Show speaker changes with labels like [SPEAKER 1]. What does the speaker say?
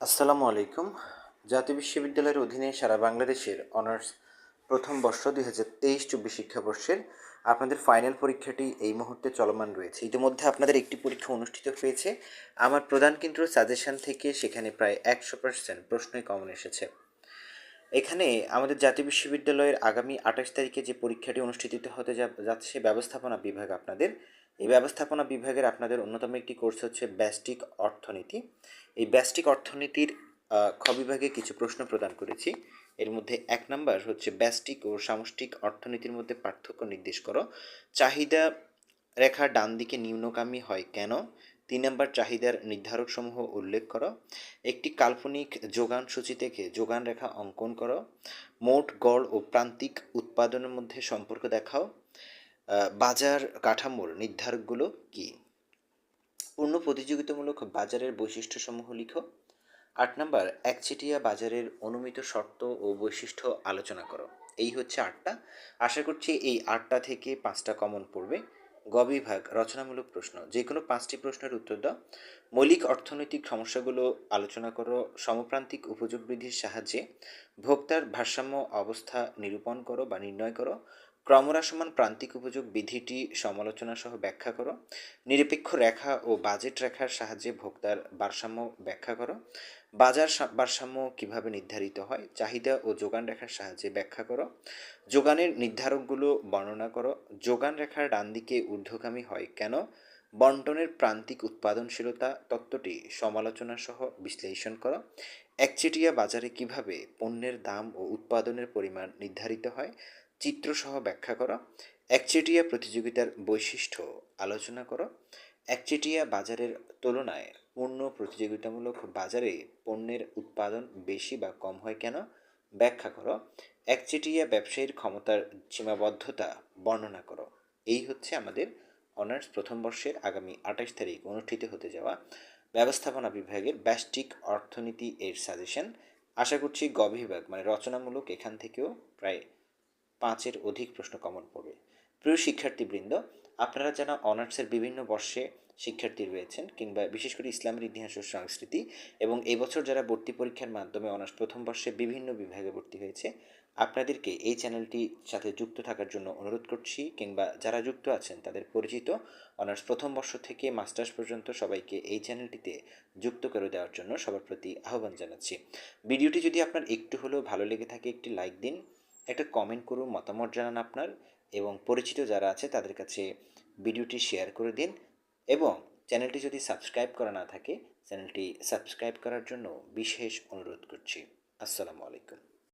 [SPEAKER 1] আসসালামু আলাইকুম। জাতীয় বিশ্ববিদ্যালয়ের অধীনে সারা বাংলাদেশের অনার্স প্রথম বর্ষ দুই হাজার তেইশ চব্বিশ শিক্ষাবর্ষের আপনাদের ফাইনাল পরীক্ষাটি এই মুহূর্তে চলমান রয়েছে। ইতিমধ্যে আপনাদের একটি পরীক্ষা অনুষ্ঠিত হয়েছে। আমার প্রধান কেন্দ্র সাজেশন থেকে সেখানে প্রায় একশো পার্সেন্ট প্রশ্নই কমন এসেছে। এখানে আমাদের জাতীয় বিশ্ববিদ্যালয়ের আগামী আঠাশ তারিখে যে পরীক্ষাটি অনুষ্ঠিত হতে যাচ্ছে ব্যবস্থাপনা বিভাগ আপনাদের। এই ব্যবস্থাপনা বিভাগের আপনাদের অন্যতম একটি কোর্স হচ্ছে ব্যাস্টিক অর্থনীতি। এই ব্যাস্টিক অর্থনীতির খ বিভাগে কিছু প্রশ্ন প্রদান করেছি। এর মধ্যে এক নাম্বার হচ্ছে ব্যাস্টিক ও সামষ্টিক অর্থনীতির মধ্যে পার্থক্য নির্দেশ করো। চাহিদা রেখা ডান দিকে নিম্নগামী হয় কেন? তিন নম্বর চাহিদার নির্ধারকসমূহ উল্লেখ করো। একটি কাল্পনিক যোগান সূচি থেকে যোগান রেখা অঙ্কন করো। মোট গড় ও প্রান্তিক উৎপাদনের মধ্যে সম্পর্ক দেখাও। বাজার কাঠামোর নির্ধারকগুলো কি? পূর্ণ প্রতিযোগিতামূলক বাজারের বৈশিষ্ট্যসমূহ লিখো। আট নম্বর, একচেটিয়া বাজারের অনুমিত শর্ত ও বৈশিষ্ট্য আলোচনা করো। এই হচ্ছে আটটা। আশা করছি এই আটটা থেকে পাঁচটা কমন পড়বে। গ বিভাগ রচনামূলক প্রশ্ন। যে কোনো পাঁচটি প্রশ্নের উত্তর দাও। মৌলিক অর্থনৈতিক সমস্যাগুলো আলোচনা করো। সমপ্রান্তিক উপযোগ বৃদ্ধির সাহায্যে ভোক্তার ভারসাম্য অবস্থা নিরূপণ করো বা নির্ণয় করো। ক্রমহ্রাসমান প্রান্তিক উপযোগ বিধিটি সমালোচনা সহ ব্যাখ্যা করো। নিরপেক্ষ রেখা ও বাজেট রেখার সাহায্যে ভোক্তার ভারসাম্য ব্যাখ্যা করো। বাজার ভারসাম্য কীভাবে নির্ধারিত হয়? চাহিদা ও যোগান রেখার সাহায্যে ব্যাখ্যা করো। যোগানের নির্ধারকগুলো বর্ণনা করো। যোগান রেখার ডান দিকে ঊর্ধ্বগামী হয় কেন? বন্টনের প্রান্তিক উৎপাদনশীলতা তত্ত্বটি সমালোচনা সহ বিশ্লেষণ করো। একচেটিয়া বাজারে কীভাবে পণ্যের দাম ও উৎপাদনের পরিমাণ নির্ধারিত হয়? চিত্রসহ ব্যাখ্যা করো। একচেটিয়া প্রতিযোগিতার বৈশিষ্ট্য আলোচনা করো। একচেটিয়া বাজারের তুলনায় পূর্ণ প্রতিযোগিতামূলক বাজারে পণ্যের উৎপাদন বেশি বা কম হয় কেন? ব্যাখ্যা করো। একচেটিয়া ব্যবসায়ীর ক্ষমতার সীমাবদ্ধতা বর্ণনা করো। এই হচ্ছে আমাদের অনার্স প্রথম বর্ষের আগামী আঠাশ তারিখ অনুষ্ঠিত হতে যাওয়া ব্যবস্থাপনা বিভাগের ব্যষ্টিক অর্থনীতি এর সাজেশন। আশা করছি গ বিভাগ মানে রচনামূলক এখান থেকেও প্রায় পাঁচের অধিক প্রশ্ন কমন পড়বে। প্রিয় শিক্ষার্থীবৃন্দ আপনারা যারা অনার্সের বিভিন্ন বর্ষে শিক্ষার্থী রয়েছেন কিংবা বিশেষ করে ইসলামের ইতিহাস ও সংস্কৃতি এবং এই বছর যারা ভর্তি পরীক্ষার মাধ্যমে অনার্স প্রথম বর্ষে বিভিন্ন বিভাগে ভর্তি হয়েছে, আপনাদেরকে এই চ্যানেলটির সাথে যুক্ত থাকার জন্য অনুরোধ করছি কিংবা যারা যুক্ত আছেন তাদের পরিচিত, অনার্স প্রথম বর্ষ থেকে মাস্টার্স পর্যন্ত সবাইকে এই চ্যানেলটিতে যুক্ত করে দেওয়ার জন্য সবার প্রতি আহ্বান জানাচ্ছি। ভিডিওটি যদি আপনার একটু হলেও ভালো লেগে থাকে একটি লাইক দিন, একটা কমেন্ট করুন, মতামত জানান আপনার এবং পরিচিত যারা আছে তাদের কাছে ভিডিওটি শেয়ার করে দিন এবং চ্যানেলটি যদি সাবস্ক্রাইব করা না থাকে, চ্যানেলটি সাবস্ক্রাইব করার জন্য বিশেষ অনুরোধ করছি। আসসালামু আলাইকুম।